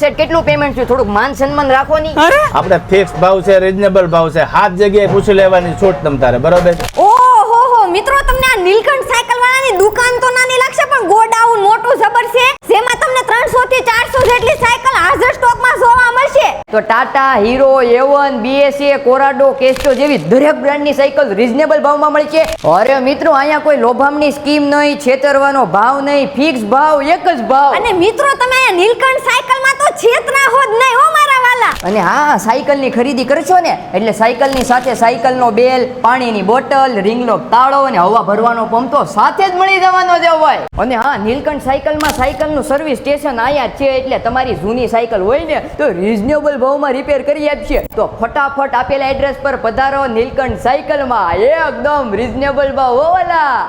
શેઠ કેટલું પેમેન્ટ છે? થોડુંક માન સન્માન રાખો ની આપણે ફિક્સ ભાવ છે રિઝનેબલ ભાવ છે. હાથ જગ્યાએ પૂછી લેવાની છૂટ તમ તારે બરોબર? ઓહો હો મિત્રો તમને આ નીલકંઠ સાયકલ વાળાની દુકાન તો નાની લાગશે પણ ગોડાઉન મોટું જબર છે જેમાં તમને 300 થી 400 જેટલી સાયકલ હાજર સ્ટોકમાં જોવા મળશે તો ટાટા, હીરો, એવન, બીએસએ, કોરાડો, કેસ્ટો જેવી દરેક બ્રાન્ડની સાયકલ રિઝનેબલ ભાવમાં મળી છે. અરે મિત્રો, અહીંયા કોઈ લોભામની સ્કીમ નહીં, છેતરવાનો ભાવ નહીં ફિક્સ ભાવ, એક જ ભાવ. અને મિત્રો, તમે આ નીલકંઠ સાયકલમાં તો છેતરા હો જ નહીં હો મારા વાલા અને હા સાયકલની ખરીદી કરશો ને, એટલે સાયકલની સાથે સાયકલનો બેલ, પાણીની બોટલ, રિંગનો તાળો અને હવા ભરવાનો પંપ તો સાથે જ મળી જવાનો જ હોય. અને હા, નીલકંઠ સાયકલમાં સાયકલનું સર્વિસ સ્ટેશન અહીંયા છે, એટલે તમારી જૂની સાયકલ હોય ને, તો રિઝનેબલ ભાવમાં રિપેર કરી આપશે તો ફટાફટ આપેલા એડ્રેસ પર પધારો નીલકંઠ સાયકલમાં. એકદમ રિઝનેબલ ભાવ હોવાલા